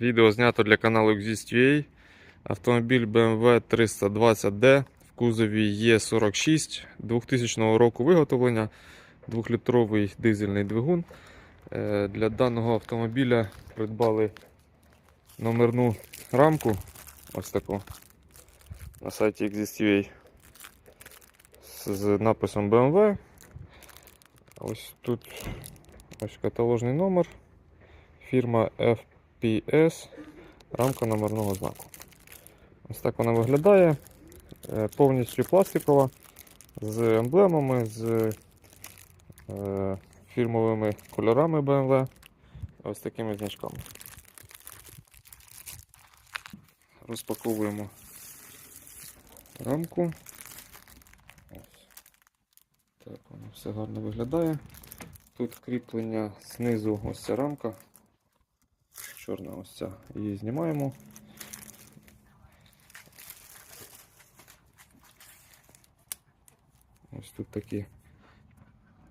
Відео знято для каналу Exist.ua. Автомобіль BMW 320D в кузові Е46 2000 року виготовлення, 2-літровий дизельний двигун. Е, Для даного автомобіля придбали номерну рамку ось таку на сайті Exist.ua з написом BMW. Ось тут ось каталожний номер. Фірма FPS, рамка номерного знаку. Ось так вона виглядає. Е, Повністю пластикова, з емблемами, з е, фірмовими кольорами BMW. Ось такими значками. Розпаковуємо рамку. Ось. Так, воно все гарно виглядає. Тут кріплення знизу ось ця рамка. Чорна ось ця. Її знімаємо. Ось тут такі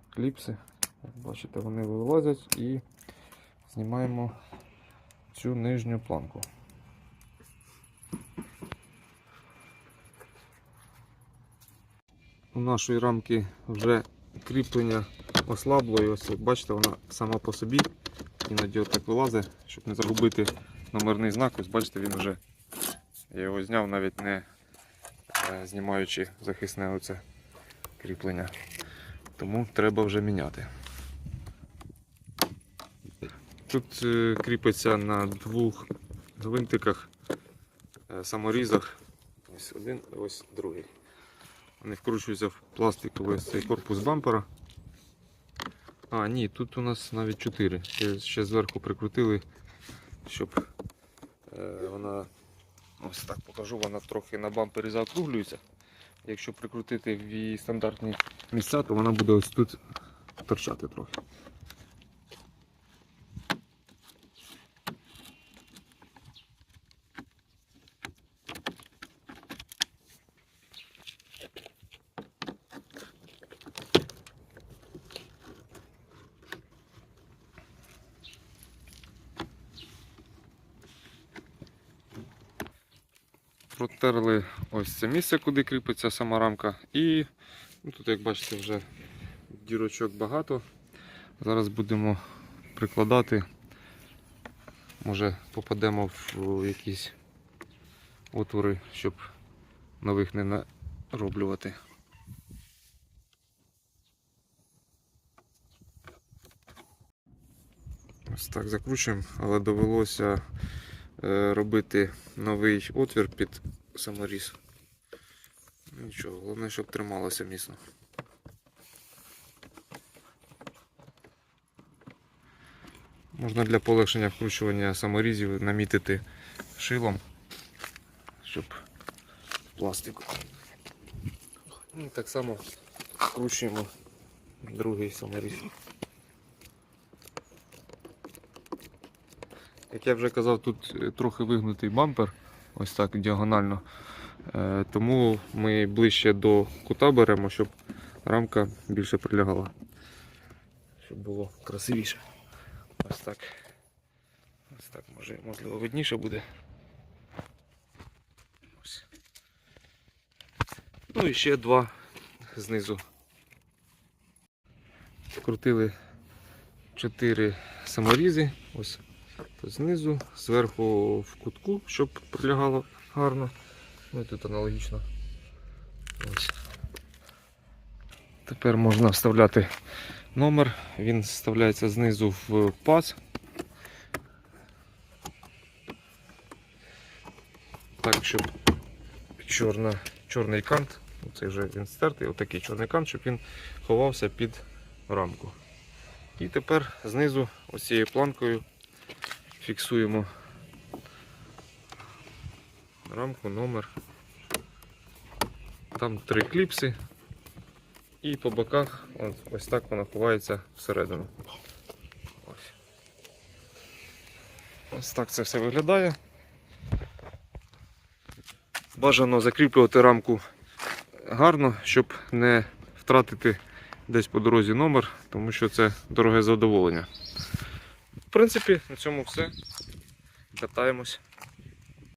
кліпси. Як бачите, вони вилазять і знімаємо цю нижню планку. У нашої рамки вже кріплення ослабло і ось як бачите, вона сама по собі іноді отак вилазить, щоб не загубити номерний знак. Ось бачите, він вже я його зняв, навіть не е, знімаючи захисне оце кріплення. Тому треба вже міняти. Тут е, кріпиться на двох гвинтиках, е, саморізах. Ось один, ось другий. Вони вкручуються в пластиковий цей корпус бампера. А, ні, тут у нас навіть 4. Ще, зверху прикрутили, щоб е, вона ось так покажу, вона трохи на бампері заокруглюється. Якщо прикрутити в її стандартні місця, то вона буде ось тут торчати трохи. Протерли ось це місце, куди кріпиться сама рамка. І ну, тут, як бачите, вже дірочок багато. Зараз будемо прикладати. Може попадемо в якісь отвори, щоб нових не нароблювати. Ось так закручуємо, але довелося е, робити новий отвір під саморіз. Нічого, головне, щоб трималося міцно. Можна для полегшення вкручування саморізів намітити шилом, щоб пластику. Ну, так само вкручуємо другий саморіз. Як я вже казав, тут е, трохи вигнутий бампер, ось так діагонально. Е, Тому ми ближче до кута беремо, щоб рамка більше прилягала. Щоб було красивіше. Ось так. Ось так може, можливо видніше буде. Ось. Ну і ще два знизу. Вкрутили чотири саморізи. Ось знизу, зверху в кутку, щоб прилягало гарно. Ну і тут аналогічно. Ось. Тепер можна вставляти номер, він вставляється знизу в паз. Так, щоб чорна, чорний кант, це вже він стертий, отакий чорний кант, щоб він ховався під рамку. І тепер знизу ось цією планкою фіксуємо рамку, номер. Там три кліпси. І по боках ось так вона ховається всередину. Ось. ось так це все виглядає. Бажано закріплювати рамку гарно, щоб не втратити десь по дорозі номер, тому що це дороге задоволення. Принципі, на цьому все. катаємось.